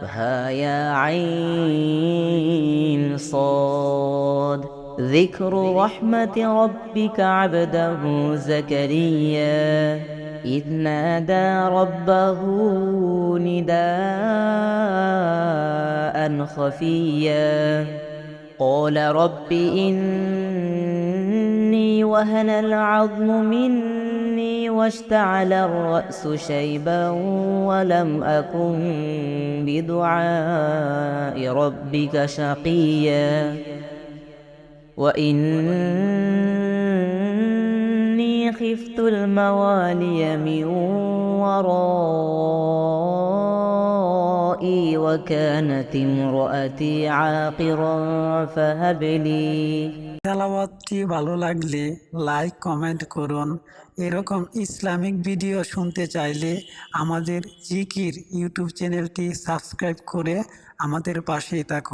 كافها يا عين صاد. ذكر رحمة ربك عبده زكريا. إذ نادى ربه نداء خفيا. قال رب إني وهن العظم مني واشتعل الرأس شيبا ولم أكن بدعاء ربك شقيا. وإني خفت الموالي من ورائي وكانت امرأتي عاقرا فهب لي তেলাওয়াতটি ভালো লাগলে লাইক কমেন্ট করুন এরকম ইসলামিক ভিডিও শুনতে চাইলে আমাদের জিকির ইউটিউব চ্যানেলটি সাবস্ক্রাইব করে আমাদের পাশেই থাকুন